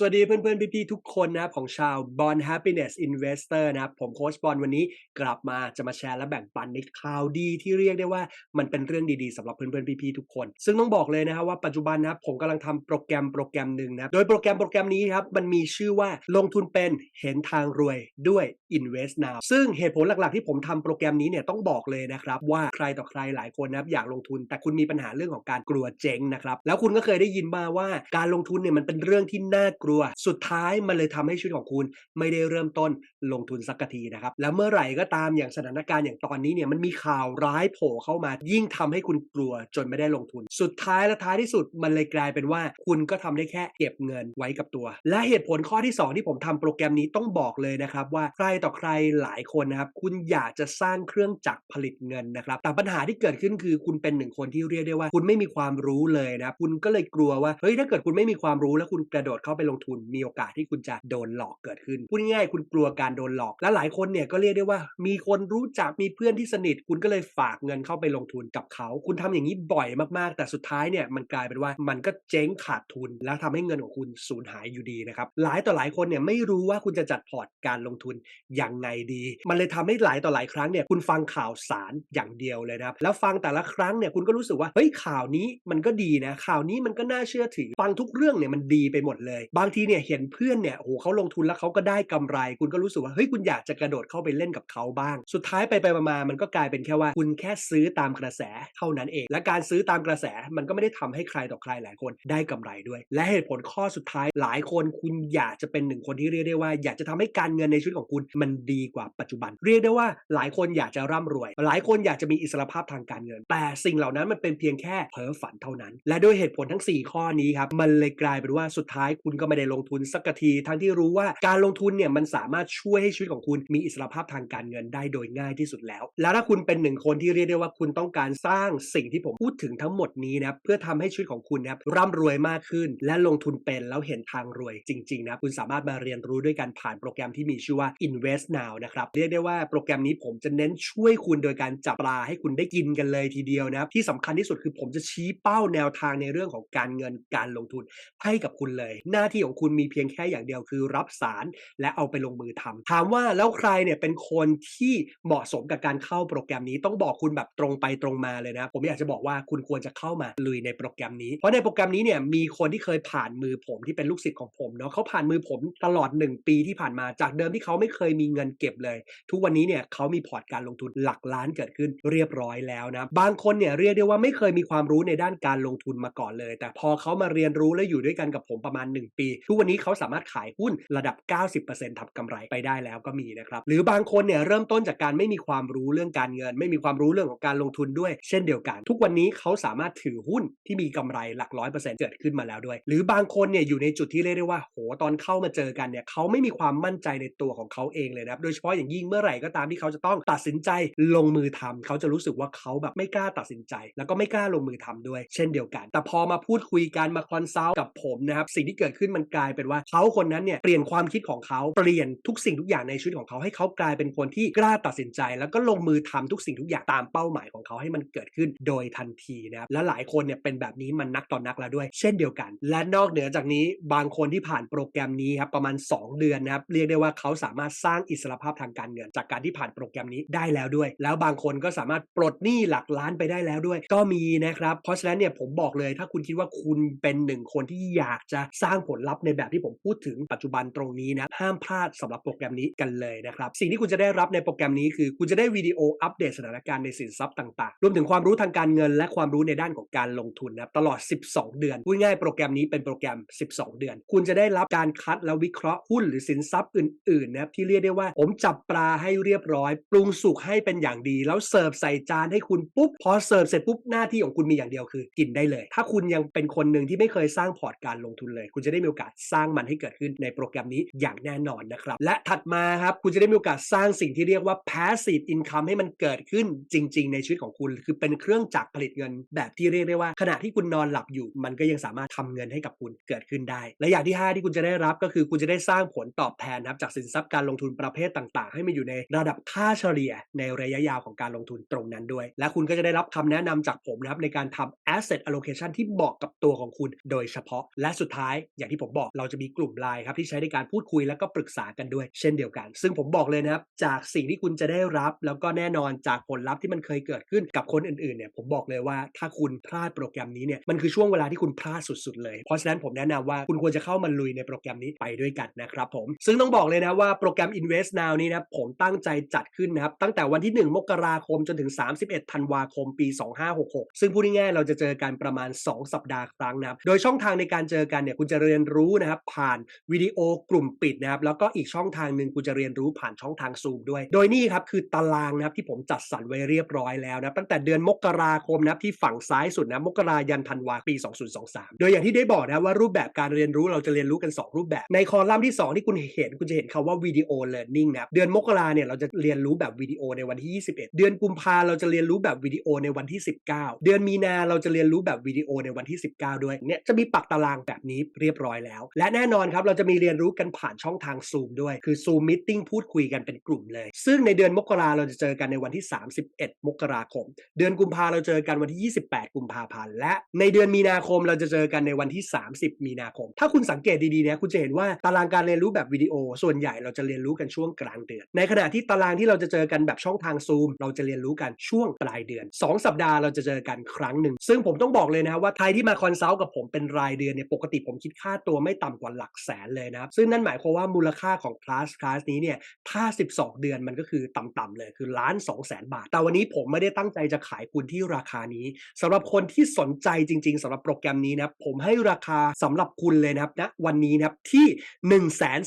สวัสดีเพื่อนๆ พี่ๆ ทุกคนนะครับของชาว Bond Happiness Investor นะครับ ผมโค้ชบอลวันนี้กลับมาจะมาแชร์และแบ่งปันในข่าวดีที่เรียกได้ว่ามันเป็นเรื่องดีๆสำหรับเพื่อนๆ พี่ๆ ทุกคน ซึ่งต้องบอกเลยนะครับว่าปัจจุบันนะครับผมกำลังทำโปรแกรมโปรแกรมหนึ่งนะโดยโปรแกรมโปรแกรมนี้ครับมันมีชื่อว่าลงทุนเป็นเห็นทางรวยด้วย Invest Now ซึ่งเหตุผลหลักๆ ที่ผมทำโปรแกรมนี้เนี่ยต้องบอกเลยนะครับว่าใครต่อใครหลายคนนะครับอยากลงทุน แต่คุณมีปัญหาเรื่องของการกลัวเจ๊งนะครับแล้วคุณก็เคยได้ยินมาว่าการลงทุนเนี่ยมันเป็นเรื่องที่น่ากลัว สุดท้ายมันเลยทำให้ชีวิตของคุณไม่ได้เริ่มต้นลงทุนสักทีนะครับ แล้วเมื่อไหร่ก็ตามอย่างสถานการณ์อย่างตอนนี้เนี่ยมันมีข่าวร้ายโผล่เข้ามา ยิ่งทำให้คุณกลัวจนไม่ได้ลงทุน สุดท้ายและท้ายที่สุดมันเลยกลายเป็นว่า คุณก็ทำได้แค่เก็บเงินไว้กับตัว และเหตุผลข้อที่สองที่ผมทำโปรแกรมนี้ต้องบอกเลยนะครับว่าใครต่อใครหลายคนนะครับคุณอยากจะสร้างเครื่องจักรผลิตเงินนะครับแต่ปัญหาที่เกิดขึ้นคือคุณเป็นหนึ่งคนที่เรียกได้ว่า คุณไม่มีความรู้เลยนะครับคุณก็เลยกลัวว่าเฮ้ยถ้าเกิดคุณไม่มีความรู้แล้วคุณกระโดดเข้าไปลงทุนมีโอกาสที่คุณจะโดนหลอกเกิดขึ้นพูดง่ายๆคุณกลัวการโดนหลอก และหลายคนเนี่ยก็เรียกได้ว่า มีคนรู้จักมีเพื่อนที่สนิท คุณก็เลยฝากเงินเข้าไปลงทุนกับเขา คุณทำอย่างนี้บ่อยมากๆ แต่สุดท้ายเนี่ยมันกลายเป็นว่ามันก็เจ๊งขาดทุน แล้วทำให้เงินของคุณสูญหายอยู่ดีนะครับหลายต่อหลายคนเนี่ยไม่รู้ว่าคุณจะจัดพอร์ตการลงทุนยังไงดี มันเลยทำให้หลายต่อหลายครั้งเนี่ยคุณฟังข่าวสารอย่างเดียวเลยนะครับแล้วฟังแต่ละครั้งเนี่ยคุณก็รู้สึกว่าเฮ้ยข่าวนี้มันก็ดีนะข่าวนี้มันก็น่าเชื่อถือฟังทุกเรื่องเนี่ยมันดีไปหมดเลยบางทีเนี่ยเห็นเพื่อนเนี่ยโอ้โหเขาลงทุนแล้วเขาก็ได้กำไร คุณก็รู้สึกว่าเฮ้ยคุณอยากจะกระโดดเข้าไปเล่นกับเขาบ้าง สุดท้ายไปไปมามันก็กลายเป็นแค่ว่าคุณแค่ซื้อตามกระแสเท่านั้นเอง และการซื้อตามกระแสมันก็ไม่ได้ทำให้ใครต่อใครหลายคนได้กำไรด้วย และเหตุผลข้อสุดท้ายหลายคนคุณอยากจะเป็นหนึ่งคนที่เรียกได้ว่า อยากจะทำให้การเงินในชีวิตของคุณมันดีกว่าปัจจุบัน เรียกได้ว่าหลายคนอยากจะร่ำรวย หลายคนอยากจะมีอิสรภาพทางการเงิน แต่สิ่งเหล่านั้นมันเป็นเพียงแค่เพ้อฝันเท่านั้น และด้วยเหตุผลทั้ง 4 ข้อนี้ครับมันเลยกลายเป็นว่าสุดท้ายคุณก็ไม่ได้ลงทุนสักที ทั้งที่รู้ว่าการลงทุนเนี่ยมันสามารถช่วยให้ชีวิตของคุณมีอิสรภาพทางการเงินได้โดยง่ายที่สุดแล้ว แล้วถ้าคุณเป็นหนึ่งคนที่เรียกได้ว่าคุณต้องการสร้างสิ่งที่ผมพูดถึงทั้งหมดนี้นะเพื่อทำให้ชีวิตของคุณนะครับร่ำรวยมากขึ้น และลงทุนเป็นแล้วเห็นทางรวยจริงๆนะคุณสามารถมาเรียนรู้ด้วยการผ่านโปรแกรมที่มีชื่อว่า Invest Now นะครับเรียกได้ว่าโปรแกรมนี้ผมจะเน้นช่วยคุณโดยการจับปลาให้คุณได้กินกันเลยทีเดียวนะที่สำคัญที่สุดคือผมจะชี้เป้าแนวทางในเรื่องของการเงินการลงทุนให้กับคุณเลย หน้าที่ของคุณมีเพียงแค่อย่างเดียวคือรับสารและเอาไปลงมือทำถามว่าแล้วใครเนี่ยเป็นคนที่เหมาะสมกับการเข้าโปรแกรมนี้ต้องบอกคุณแบบตรงไปตรงมาเลยนะ ผมอยากจะบอกว่าคุณควรจะเข้ามาลุยในโปรแกรมนี้ เพราะในโปรแกรมนี้เนี่ยมีคนที่เคยผ่านมือผมที่เป็นลูกศิษย์ของผมเนาะเขาผ่านมือผมตลอด 1 ปีที่ผ่านมาจากเดิมที่เขาไม่เคยมีเงินเก็บเลย ทุกวันนี้เนี่ยเขามีพอร์ตการลงทุนหลักล้านเกิดขึ้นเรียบร้อยแล้วนะบางคนเนี่ยเรียกได้ว่าไม่เคยมีความรู้ในด้านการลงทุนมาก่อนเลย แต่พอเขามาเรียนรู้และอยู่ด้วยกันกับผมประมาณ 1 ปีทุกวันนี้เขาสามารถขายหุ้นระดับ 90%ทำกำไรไปได้แล้วก็มีนะครับหรือบางคนเนี่ยเริ่มต้นจากการไม่มีความรู้เรื่องการเงิน ไม่มีความรู้เรื่องของการลงทุนด้วย เช่นเดียวกัน ทุกวันนี้เขาสามารถถือหุ้นที่มีกำไรหลักร้อยเปอร์เซ็นต์เกิดขึ้นมาแล้วด้วย หรือบางคนเนี่ยอยู่ในจุดที่เรียกได้ว่าโหตอนเข้ามาเจอกันเนี่ยเขาไม่มีความมั่นใจในตัวของเขาเองเลยนะครับโดยเฉพาะอย่างยิ่งเมื่อไหร่ก็ตามที่เขาจะต้องตัดสินใจลงมือทำเขาจะรู้สึกว่าเขาแบบไม่กล้าตัดสินใจ แล้วก็ไม่กล้าลงมือทำด้วย เช่นเดียวกัน แต่พอมาพูดคุยกันมาคอนซัลท์กับผมนะครับสิ่งที่เกิดขึ้นมันกลายเป็นว่าเขาคนนั้นเนี่ยเปลี่ยนความคิดของเขาเปลี่ยนทุกสิ่งทุกอย่างในชีวิตของเขาให้เขากลายเป็นคนที่กล้าตัดสินใจ แล้วก็ลงมือทำทุกสิ่งทุกอย่างตามเป้าหมายของเขาให้มันเกิดขึ้นโดยทันทีนะครับและหลายคนเนี่ยเป็นแบบนี้มันนักต่อนนักแล้วด้วย เช่นเดียวกัน และนอกเหนือจากนี้บางคนที่ผ่านโปรแกรมนี้ครับประมาณ 2 เดือนนะครับเรียกได้ว่าเขาสามารถสร้างอิสรภาพทางการเงิน จากการที่ผ่านโปรแกรมนี้ได้แล้วด้วย แล้วบางคนก็สามารถปลดหนี้หลักล้านไปได้แล้วด้วย ก็มีนะครับเพราะฉะนั้นเนี่ยผมบอกเลยถ้าคุณคิดว่าคุณเป็นหนึ่งคนที่อยากจะสร้างผลลัพธ์ในแบบที่ผมพูดถึงปัจจุบันตรงนี้นะห้ามพลาดสำหรับโปรแกรมนี้กันเลยนะครับสิ่งที่คุณจะได้รับในโปรแกรมนี้คือ คุณจะได้วิดีโออัปเดตสถานการณ์ในสินทรัพย์ต่างๆ รวมถึงความรู้ทางการเงิน และความรู้ในด้านของการลงทุนนะครับตลอด 12 เดือนพูดง่ายโปรแกรมนี้เป็นโปรแกรม 12 เดือน คุณจะได้รับการคัดและวิเคราะห์หุ้นหรือสินทรัพย์อื่นๆนะครับที่เรียกได้ว่า ผมจับปลาให้เรียบร้อย ปรุงสุกให้เป็นอย่างดี แล้วเสิร์ฟใส่จานให้คุณปุ๊บพอเสิร์ฟเสร็จปุ๊บหน้าที่ของคุณมีอย่างเดียวคือ กินได้เลย ถ้าคุณยังเป็นคนหนึ่งที่ไม่เคยสร้างพอร์ตการลงทุนเลย คุณจะได้มีโอกาสสร้างมันให้เกิดขึ้นในโปรแกรมนี้อย่างแน่นอนนะครับ และถัดมาครับคุณจะได้มีโอกาสสร้างสิ่งที่เรียกว่า passive income ให้มันเกิดขึ้นจริง ๆ ในชีวิตของคุณ คือเป็นเครื่องจักรผลิตเงิน แบบที่เรียกได้ว่า ขณะที่คุณนอนหลับอยู่ มันก็ยังสามารถทำเงินให้กับคุณเกิดขึ้นได้ และอย่างที่ 5 ที่คุณจะได้รับก็คือคุณจะได้สร้างผลตอบแทนครับจากสินทรัพย์การลงทุนประเภทต่างๆ ให้มันอยู่ในระดับค่าเฉลี่ยในระยะยาวของการลงทุนตรงนั้นด้วย และคุณก็จะได้รับคำแนะนำจากผมนะครับในการทำ asset allocation ที่เหมาะกับตัวของคุณ โดยเฉพาะและสุดท้ายอย่างที่ผมผมบอกเราจะมีกลุ่มไลน์ครับที่ใช้ในการพูดคุยแล้วก็ปรึกษากันด้วย เช่นเดียวกัน ซึ่งผมบอกเลยนะครับจากสิ่งที่คุณจะได้รับ แล้วก็แน่นอนจากผลลัพธ์ที่มันเคยเกิดขึ้นกับคนอื่นๆเนี่ยผมบอกเลยว่าถ้าคุณพลาดโปรแกรมนี้เนี่ยมันคือช่วงเวลาที่คุณพลาดสุดๆเลยเพราะฉะนั้นผมแนะนำว่าคุณควรจะเข้ามาลุยในโปรแกรมนี้ไปด้วยกันนะครับผมซึ่งต้องบอกเลยนะว่าโปรแกรม Invest Now นี้นะผมตั้งใจจัดขึ้นนะครับตั้งแต่วันที่ 1 มกราคมจนถึง 31 ธันวาคม ปี 2566 ซึ่งพูดง่ายๆเราจะเจอกันประมาณ 2 สัปดาห์ครั้งนะโดยช่องทางในการเจอกันเนี่ยคุณจะเรียนรู้นะครับผ่านวิดีโอกลุ่มปิดนะครับแล้วก็อีกช่องทางหนึ่งคุณจะเรียนรู้ผ่านช่องทางซูมด้วย โดยนี่ครับคือตารางนะครับที่ผมจัดสรรไว้เรียบร้อยแล้วนะตั้งแต่เดือนมกราคมนะครับที่ฝั่งซ้ายสุดนะมกรายันธันวาปี 2023 โดยอย่างที่ได้บอกนะว่ารูปแบบการเรียนรู้เราจะเรียนรู้กัน 2 รูปแบบ ในคอลัมน์ที่ 2 ที่คุณเห็นคุณจะเห็นคำว่าวิดีโอเรียนรู้นะครับเดือนมกราเนี่ยเราจะเรียนรู้แบบวิดีโอในวันที่ 21 เดือนกุมภาเราจะเรียนรู้แบบวิดีโอในวันที่ 19 เดือนมีนาเราจะเรียนรู้แบบวิดีโอในวันที่ 19 ด้วยเนี่ยจะมีปักตารางแบบนี้เรียบร้อยแล้ว และแน่นอนครับเราจะมีเรียนรู้กันผ่านช่องทางซูมด้วย คือซูมมิ팅พูดคุยกันเป็นกลุ่มเลย ซึ่งในเดือนมกราเราจะเจอกันในวันที่ 31 มกราคม เดือนกุมภาเราเจอกันวันที่ 28 กุมภาพันธ์และในเดือนมีนาคมเราจะเจอกันในวันที่ 30 มีนาคม ถ้าคุณสังเกตดีๆเนี่ยคุณจะเห็นว่าตารางการเรียนรู้แบบวิดีโอ ส่วนใหญ่เราจะเรียนรู้กันช่วงกลางเดือน ในขณะที่ตารางที่เราจะเจอกันแบบช่องทางซูมเราจะเรียนรู้กันช่วงปลายเดือน 2 สัปดาห์เราจะเจอกันครั้งหนึ่งซึ่งผมต้องบอกเลยนะว่าใครที่มาคอนซัลท์กับผมเป็นรายเดือนเนี่ยปกติผมคิดค่าตัวไม่ต่ำกว่าหลักแสนเลยนะครับ ซึ่งนั่นหมายความว่ามูลค่าของคลาสคลาสนี้เนี่ยถ้า 12 เดือนมันก็คือต่ำๆเลยคือล้าน2แสนบาท แต่วันนี้ผมไม่ได้ตั้งใจจะขายคุณที่ราคานี้สำหรับคนที่สนใจจริง ๆสำหรับโปรแกรมนี้นะครับผมให้ราคาสำหรับคุณเลยนะครับณวันนี้นะครับที่ 1 2 0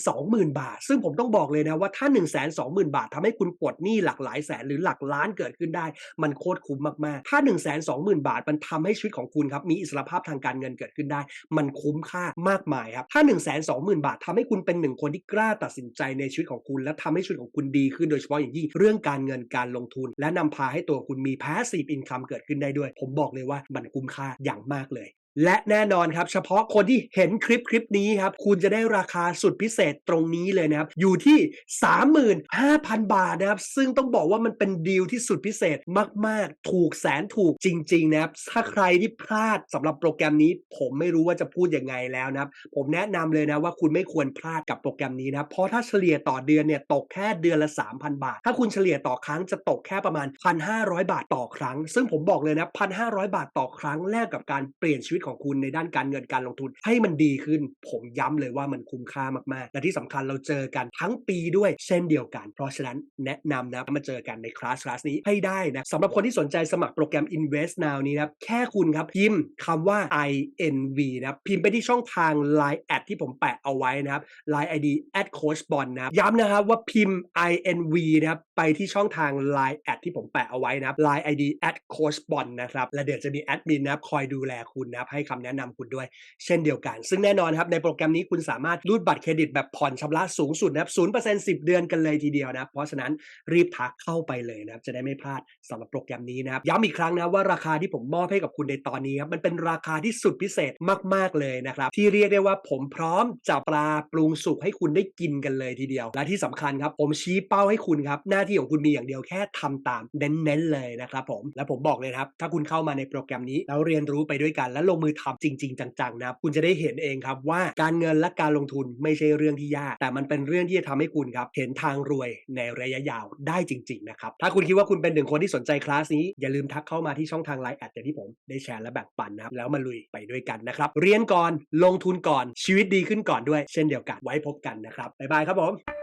0 0 0 บาท ซึ่งผมต้องบอกเลยนะว่าถ้า 1 2 0 0 0 0 บาททำให้คุณปลดหนี้หลักหลายแสนหรือหลักล้านเกิดขึ้นได้ มันโคตรคุ้มมากๆ ถ้า 1 2 0 0 0 0 บาทมันทำให้ชีวิตของคุณครับมีอิสรภาพทางการเงินเกิดขึ้นได้ มันคุ้มค่ามากมายครับ ถ้า 1 2 0 0 0 0 บาททำให้คุณเป็นหนึ่งคนที่กล้าตัดสินใจในชีวิตของคุณ และทำให้ชีวิตของคุณดีขึ้นโดยเฉพาะอย่างยิ่งเรื่องการเงินการลงทุน และนำพาให้ตัวคุณมี passive income เกิดขึ้นได้ด้วย ผมบอกเลยว่ามันคุ้มค่าอย่างมากเลย และแน่นอนครับ เฉพาะคนที่เห็นคลิปคลิปนี้ครับ คุณจะได้ราคาสุดพิเศษตรงนี้เลยนะครับ อยู่ที่ 35,000 บาทนะครับ ซึ่งต้องบอกว่ามันเป็นดีลที่สุดพิเศษมาก ๆ ถูกแสนถูกจริง ๆ นะครับ ถ้าใครที่พลาดสำหรับโปรแกรมนี้ ผมไม่รู้ว่าจะพูดยังไงแล้วนะครับ ผมแนะนำเลยนะว่าคุณไม่ควรพลาดกับโปรแกรมนี้นะเพราะถ้าเฉลี่ยต่อเดือนเนี่ยตกแค่เดือนละ 3,000 บาท ถ้าคุณเฉลี่ยต่อครั้งจะตกแค่ประมาณ 1,500 บาทต่อครั้ง ซึ่งผมบอกเลยนะ1,500 บาทต่อครั้งแลกกับการเปลี่ยนชีวิตของคุณในด้านการเงินการลงทุนให้มันดีขึ้น ผมย้ำเลยว่ามันคุ้มค่ามากๆ และที่สำคัญเราเจอกันทั้งปีด้วยเช่นเดียวกัน เพราะฉะนั้นแนะนำนะมาเจอกันในคลาสคลาสนี้ให้ได้นะสำหรับคนที่สนใจสมัครโปรแกรม Invest Now นี้นะครับแค่คุณครับพิมพ์คำว่า INV นะพิมพ์ไปที่ช่องทาง Line แอดที่ผมแปะเอาไว้นะครับ Line ID at coach bond นะย้ำนะครับว่าพิมพ์ INV นะครับไปที่ช่องทาง Line แอดที่ผมแปะเอาไว้นะครับ Line ID at coach bond นะครับและเดี๋ยวจะมีแอดมินนะคอยดูแลคุณนะให้คำแนะนำคุณด้วย เช่นเดียวกัน ซึ่งแน่นอนครับในโปรแกรมนี้คุณสามารถรูดบัตรเครดิตแบบผ่อนชำระสูงสุดนะครับศูนย์เปอร์เซ็นต์สิบเดือนกันเลยทีเดียวนะเพราะฉะนั้นรีบทักเข้าไปเลยนะครับจะได้ไม่พลาดสำหรับโปรแกรมนี้นะครับย้ำอีกครั้งนะว่าราคาที่ผมมอบให้กับคุณในตอนนี้ครับมันเป็นราคาที่สุดพิเศษมาก ๆ เลยนะครับ ที่เรียกได้ว่าผมพร้อมจะปลาปรุงสุกให้คุณได้กินกันเลยทีเดียว และที่สำคัญครับ ผมชี้เป้าให้คุณครับ หน้าที่ของคุณมีอย่างเดียวแค่ทำตามเน้นๆเลยนะครับผมและผมบอกเลยครับ ถ้าคุณเข้ามาในโปรแกรมนี้แล้วเรียนรู้ไปด้วยกันและลงมือทำจริง ๆ จังๆนะครับคุณจะได้เห็นเองครับว่าการเงินและการลงทุนไม่ใช่เรื่องที่ยาก แต่มันเป็นเรื่องที่จะทำให้คุณครับเห็นทางรวยในระยะยาวได้จริง ๆ นะครับ ถ้าคุณคิดว่าคุณเป็นหนึ่งคนที่สนใจคลาสนี้ อย่าลืมทักเข้ามาที่ช่องทางไลน์แอดอย่างที่ผมได้แชร์และแบ่งปันนะครับแล้วมาลุยไปด้วยกันนะครับเรียนก่อนลงทุนก่อนชีวิตดีขึ้นก่อนด้วย เช่นเดียวกันไว้พบกันนะครับบ๊ายบายครับผม